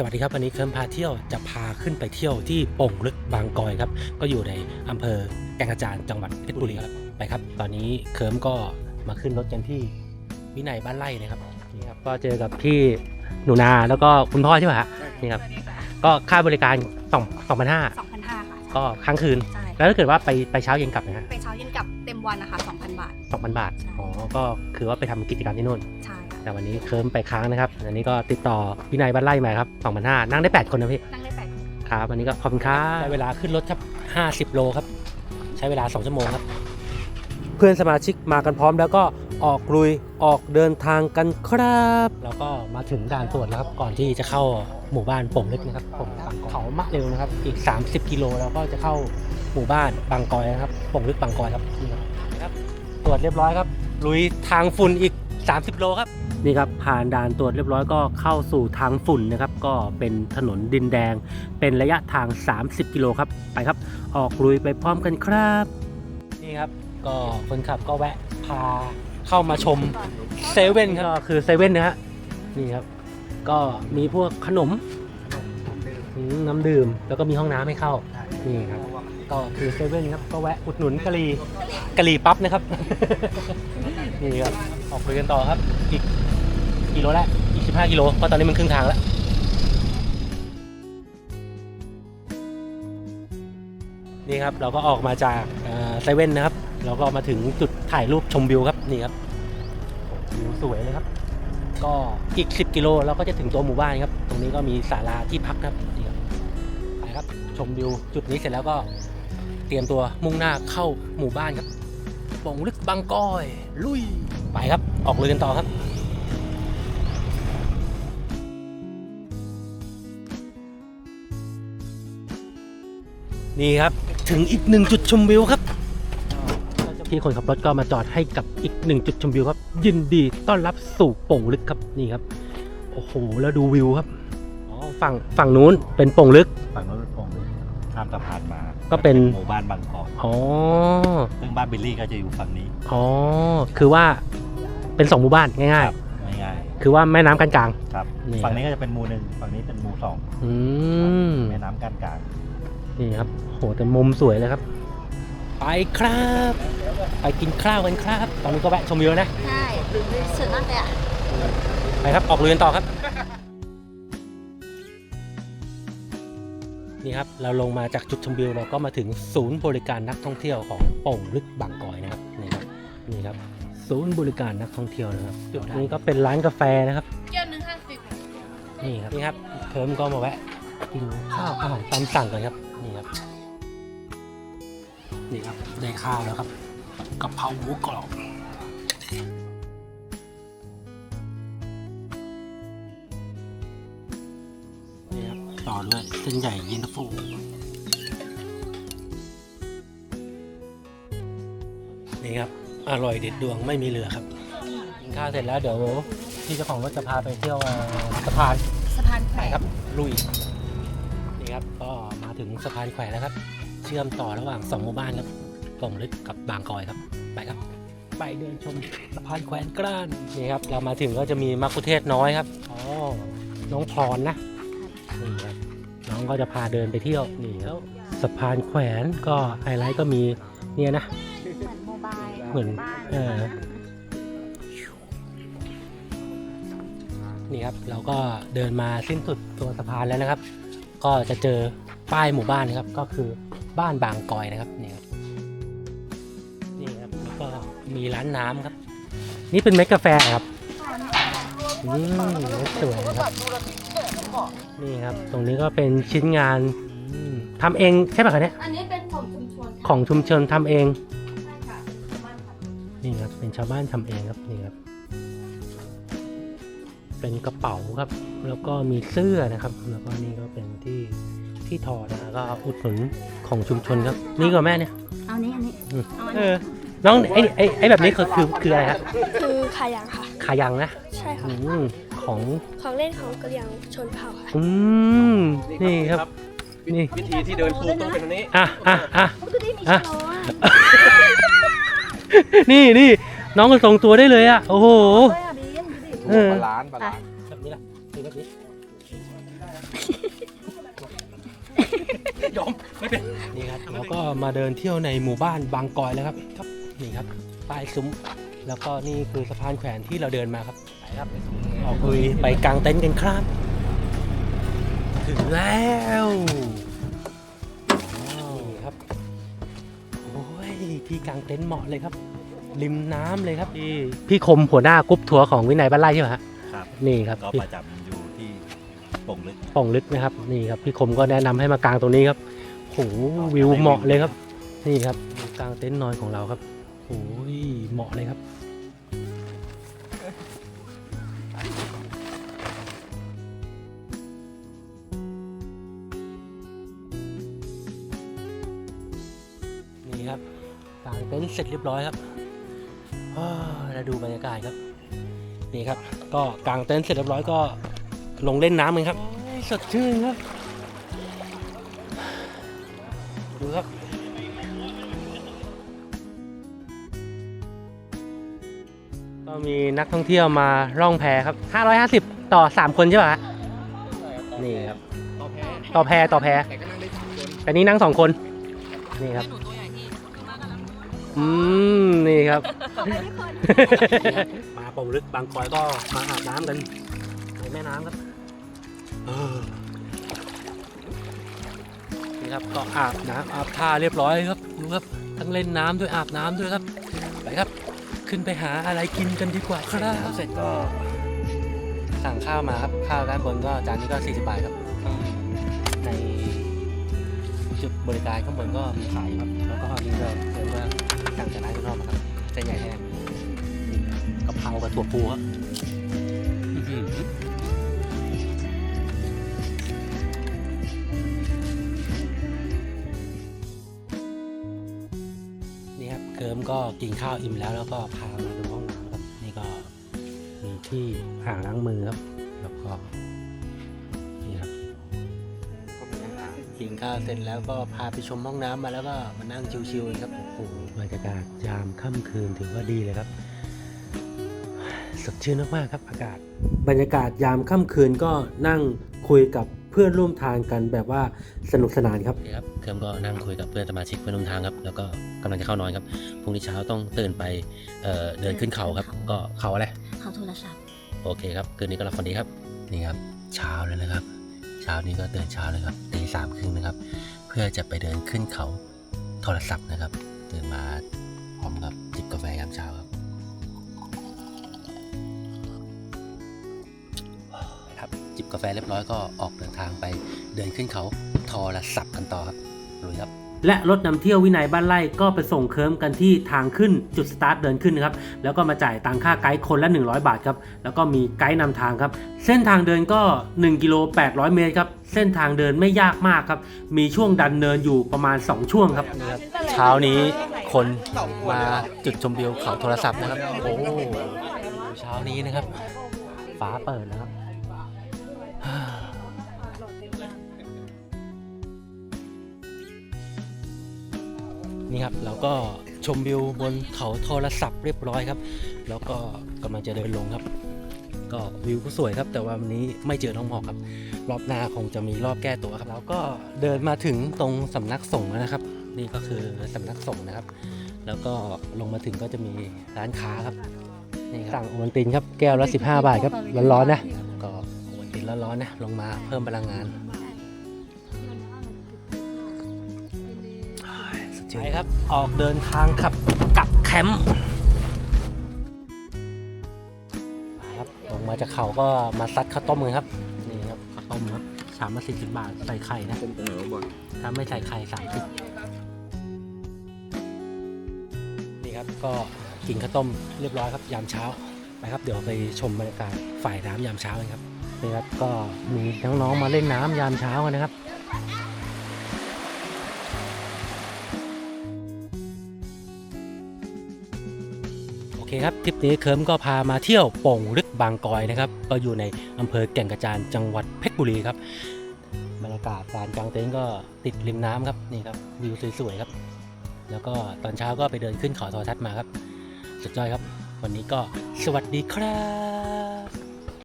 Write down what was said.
สวัสดีครับวันนี้เคิร์มพาเที่ยวจะพาขึ้นไปเที่ยวที่โป่งลึกบางกอยครับ ก็อยู่ในอำเภอแก่งกระจานจังหวัดเพชรบุรีครับไปครับ ตอนนี้เคิร์มก็มาขึ้นรถกันที่วินัยบ้านไร่นะครับนี่ครับก็เจอกับพี่หนูนาแล้วก็คุณพ่อใช่ไหมฮะนี่ครับก็ค่าบริการสองสองพันห้า2,500ค่ะก็ค้างคืน ใช่แล้วถ้าเกิดว่าไปไปเช้าเย็นกลับนะฮะไปเช้าเย็นกลับเต็มวันนะคะ2,000 บาทสองพันบาทอ๋อก็คือว่าไปทำกิจกรรมที่นู่นใช่ค่ะ แต่วันนี้เคิร์มไปค้างนะครับ อันนี้ก็ติดต่อวินัยบ้านไร่มาครับ2,500นั่งได้ 8 คนนะพี่ นั่งได้แปดคนครับ วันนี้ก็ขอบคุณครับใช้เวลาขึ้นรถครับ 50 โลครับ ใช้เวลา 2 ชั่วโมงครับ เพื่อนสมาชิกมากันพร้อมแล้วก็ออกลุยออกเดินทางกันครับ แล้วก็มาถึงด่านตรวจแล้วครับก่อนที่จะเข้าหมู่บ้านโป่งลึกนะครับโป่งบางกอยเขามะเร็วนะครับ อีก 30 กิโลแล้วก็จะเข้าหมู่บ้านบางกอยนะครับโป่งลึกบางกอยครับนี่ครับนะครับตรวจเรียบร้อยครับลุยทางฝุ่นอีก 30 โลครับ นี่ครับผ่านด่านตรวจเรียบร้อยก็เข้าสู่ทางฝุ่นนะครับ ก็เป็นถนนดินแดง เป็นระยะทาง 30 กิโลครับไปครับ ออกลุยไปพร้อมกันครับ นี่ครับก็คนขับก็แวะพาเข้ามาชมเซเว่นครับก็คือเซเว่นนะฮะนี่ครับ ก็มีพวกขนมอืมน้ำดื่มแล้วก็มีห้องน้ำให้เข้านี่ครับก็คือเซเว่นครับก็แวะอุดหนุนกะหรี่กะหรี่ปั๊บนะครับ นี่ครับ ออกไปกันต่อครับอีก กิโลแล้วอีก15กิโลเพราะตอนนี้มันครึ่งทางแล้วนี่ครับเราก็ออกมาจากเซเว่นนะครับ เราก็มาถึงจุดถ่ายรูปชมวิวครับนี่ครับวิวสวยเลยครับ ก็อีก 10 กิโลเราก็จะถึงตัวหมู่บ้านครับ ตรงนี้ก็มีศาลาที่พักครับนี่ครับไปครับชมวิวจุดนี้เสร็จแล้วก็เตรียมตัวมุ่งหน้าเข้าหมู่บ้านครับป่งลึกบางก้อย ลุยไปครับออกเรือกันต่อครับ นี่ครับถึงอีกหนึ่งจุดชมวิวครับพี่คนขับรถก็มาจอดให้กับอีกหนึ่งจุดชมวิวครับ ยินดีต้อนรับสู่โป่งลึกครับนี่ครับโอ้โหแล้วดูวิวครับอ๋อฝั่งฝั่งนู้นเป็นโป่งลึกฝั่งโน้นเป็นโป่งลึกข้ามสะพานมา ก็เป็นหมู่บ้านบางกอกอ๋อซึ่งบ้านบิลลี่ก็จะอยู่ฝั่งนี้อ๋อคือว่าเป็นสองหมู่บ้านง่ายครับง่ายๆคือว่าแม่น้ำกันกลางๆครับนี่ฝั่งนี้ก็จะเป็นหมู่หนึ่งฝั่งนี้เป็นหมู่สองอืมแม่น้ำกันกลาง นี่ครับโหแต่มุมสวยเลยครับ ไปครับ ไปกินข้าวกันครับ ตอนนี้ก็แวะชมวิวนะ ใช่สุดมากเลยอะ ไปครับ ออกเรือกันต่อครับ นี่ครับ เราลงมาจากจุดชมวิวเราก็มาถึงศูนย์บริการนักท่องเที่ยวของโป่งลึกบางกอยนะครับ นี่ครับ นี่ครับ ศูนย์บริการนักท่องเที่ยวนะครับ จุดนี้ก็เป็นร้านกาแฟนะครับ เกี๊ยวหนึ่งห้าสิบนี่ครับ นี่ครับเคิร์มก็มาแวะกินข้าวอาหารตามสั่งกันครับ ได้ข้าวแล้วครับกะเพราหมูกรอบนี่ครับต่อด้วยเส้นใหญ่เย็นตาโฟนี่ครับ อร่อยเด็ดดวงไม่มีเหลือครับกินข้าวเสร็จแล้วเดี๋ยวพี่เจ้าของรถจะพาไปเที่ยวเอ่อสะพานสะพานแขวไปนครับ ลุยนี่ครับก็มาถึงสะพานแขวนแล้วครับ เชื่อมต่อระหว่างสองหมู่บ้านครับ กล่องลึกกับบางกอยครับ ไปครับ ไปเดินชมสะพานแขวนกล้านนี่ครับ เรามาถึงก็จะมีมักคุเทศน้อยครับอ๋อน้องพรนะนี่ครับน้องก็จะพาเดินไปเที่ยวนี่แล้วสะพานแขวนก็ไฮไลท์ก็มีเนี่ยนะ เหมือนโมบายเหมือนบ้านเออ นี่ครับเราก็เดินมาสิ้นสุดตัวสะพานแล้วนะครับ ก็จะเจอป้ายหมู่บ้านนะครับก็คือบ้านบางกอยนะครับนี่ครับนี่ครับแล้วก็ มีร้านน้ำครับ นี่เป็นเม็ดกาแฟครับอืมเม็ดสวยนะครับ นี่ครับ ตรงนี้ก็เป็นชิ้นงานอืมทำเองใช่ป่ะคะเนี่ย อันนี้เป็นของชุมชนของชุมชนทำเอง ใช่ค่ะชาวบ้านค่ะนี่ครับ เป็นชาวบ้านทำเองครับนี่ครับ เป็นกระเป๋าครับ แล้วก็มีเสื้อนะครับ แล้วก็นี่ก็เป็นที่ที่ถอดนะก็อุดหนุนของชุมชนครับ นี่ก็แม่เนี่ย เอานี้อันนี้อืมเอาอันเอนี้อ น้องไอ้ไอ้ไอ้แบบนี้คือคือคืออะไรฮะคือขายังค่ะ ขายังนะใช่ค่ะอืมของของเล่นของกะเหรี่ยงชนเผ่าค่ะ อืมนี่ครับนี่วิธีที่เดินถูกต้องเป็นอันนี้อะอะอะมันก็ได้มีอะชะโลอะนี่นี่น้องก็ทรงตัวได้เลยอะโอ้โหเฮ้ยอะบีมดูดิเออบาลานซ์บาลานซ์แบบนี้ล่ะคือแบบนี้ยอมไม่เป็นนี่ครับเราก็มาเดินเที่ยวในหมู่บ้านบางกอยแล้วครับครับ นี่ครับป้ายซุ้ม แล้วก็นี่คือสะพานแขวนที่เราเดินมาครับไปครับออกลุยไปกางเต็นท์กันครับ ถึงแล้วนี่ครับโอ้ยที่กางเต็นท์เหมาะเลยครับ ริมน้ำเลยครับพี่พี่คมหัวหน้ากรุ๊ปทัวร์ของวินัยบ้านไร่ใช่ไหมฮะครับนี่ครับก็พี่ประจำอยู่ที่ป่งลึกป่องลึกนะครับนี่ครับพี่คมก็แนะนำให้มากางตรงนี้ครับโหวิวเหมาะเลยครับ นี่ครับวิวกางเต็นท์นอนของเราครับ โอ้ยเหมาะเลยครับ นี่ครับกางเต็นท์เสร็จเรียบร้อยครับอ้าวแล้วดูบรรยากาศครับ นี่ครับ ก็กางเต็นท์เสร็จเรียบร้อยก็ลงเล่นน้ำกันครับสดชื่นครับ มีนักท่องเที่ยวมาล่องแพครับ 550 ต่อ 3 คนใช่ปะฮะนี่ครับ ต่อแพต่อแพแต่นี่นั่งสองคน นี่ครับ อืม นี่ครับ มาปงลึกบางกอยก็มาอาบน้ำกันในแม่น้ำครับเออนี่ครับก็อาบน้ำอาบท่าเรียบร้อยครับดูครับ ทั้งเล่นน้ำด้วยอาบน้ำด้วยครับ ไปครับ ขึ้นไปหาอะไรกินกันดีกว่าครับเสร็จก็ สั่งข้าวมาครับ ข้าวด้านบนก็จานนี้ก็ 40 บาทครับ ในจุดบริการข้างบนก็มีขายครับ แล้วก็นี่ก็เรียกว่าสั่งจากร้านข้างนอกมาครับเส้นใหญ่แห้งกะเพรากับถั่วพูครับ ก็กินข้าวอิ่มแล้วแล้วก็พามาดูห้องน้ำครับนี่ก็มีที่อ่างล้างมือครับแล้วก็นี่ครับกินข้าวเสร็จแล้วก็พาไปชมห้องน้ำมาแล้วก็มานั่งชิวๆครับโอ้โหบรรยากาศยามค่ำคืนถือว่าดีเลยครับสดชื่นมากๆครับอากาศ บรรยากาศยามค่ำคืนก็นั่งคุยกับ เพื่อนร่วมทางกันแบบว่าสนุกสนานครับครับเคิมก็นั่งคุยกับเพื่อนสมาชิกเพื่อนร่วมทางครับ แล้วก็กำลังจะเข้านอนครับ พรุ่งนี้เช้าต้องตื่นไปเอ่อเดินขึ้นเขาครับ ก็เขาอะไร เขาโทรศัพท์โอเคครับ คืนนี้ก็หลับฝันดีครับ นี่ครับ เช้าแล้วนะครับ เช้านี้ก็ตื่นเช้าเลยครับตีสามครึ่งนะครับ เพื่อจะไปเดินขึ้นเขาโทรศัพท์นะครับ ตื่นมาพร้อมกับ กาแฟเรียบร้อยก็ออกเดินทางไป เดินขึ้นเขาโทรศัพท์กันต่อครับลุยครับ และรถนำเที่ยววินัยบ้านไร่ก็ไปส่งเคิร์มกันที่ทางขึ้นจุดสตาร์ทเดินขึ้นนะครับแล้วก็มาจ่ายตังค่าไกด์คนละ 100 บาทครับแล้วก็มีไกด์นำทางครับ เส้นทางเดินก็ 1กิโล800 เมตรครับเส้นทางเดินไม่ยากมากครับ มีช่วงดันเนินอยู่ประมาณ 2 ช่วงครับนี่ครับเช้านี้คนมาจุดชมวิวเขาโทรศัพท์นะครับ โอ้เช้านี้นะครับ ฟ้าเปิดแล้วครับ นี่ครับเราก็ชมวิวบนเขาโทรศัพท์เรียบร้อยครับ แล้วก็กำลังจะเดินลงครับ ก็วิวก็สวยครับ แต่ว่าวันนี้ไม่เจอน้องหมอกครับ รอบหน้าคงจะมีรอบแก้ตัวครับแล้วก็เดินมาถึงตรงสำนักสงฆ์แล้วนะครับ นี่ก็คือสำนักสงฆ์นะครับ แล้วก็ลงมาถึงก็จะมีร้านค้าครับนี่ครับสั่งโอวัลตินครับแก้วละ 15 บาทครับร้อนๆนะ ร้อนๆนะลงมาเพิ่มพลังงานไปครับ ออกเดินทางขับกลับแคมป์ครับลงมาจากเขาก็มาซัดข้าวต้มกันครับนี่ครับข้าวต้มครับชามละสิบบาทใส่ไข่นะถ้าไม่ใส่ไข่สามสิบนี่ครับก็กินข้าวต้มเรียบร้อยครับยามเช้าไปครับเดี๋ยวไปชมบรรยากาศฝ่ายน้ำยามเช้ากันครับ นี่ครับก็มีน้องๆมาเล่นน้ำยามเช้ากันนะครับโอเคครับทริปนี้เคิร์มก็พามาเที่ยวโป่งลึกบางกอยนะครับ ก็อยู่ในอำเภอแก่งกระจานจังหวัดเพชรบุรีครับ บรรยากาศการกางเต็นท์ก็ติดริมน้ำครับนี่ครับวิวสวยๆครับ แล้วก็ตอนเช้าก็ไปเดินขึ้นเขาทรทัศน์มาครับ สุดยอดครับ วันนี้ก็สวัสดีครับ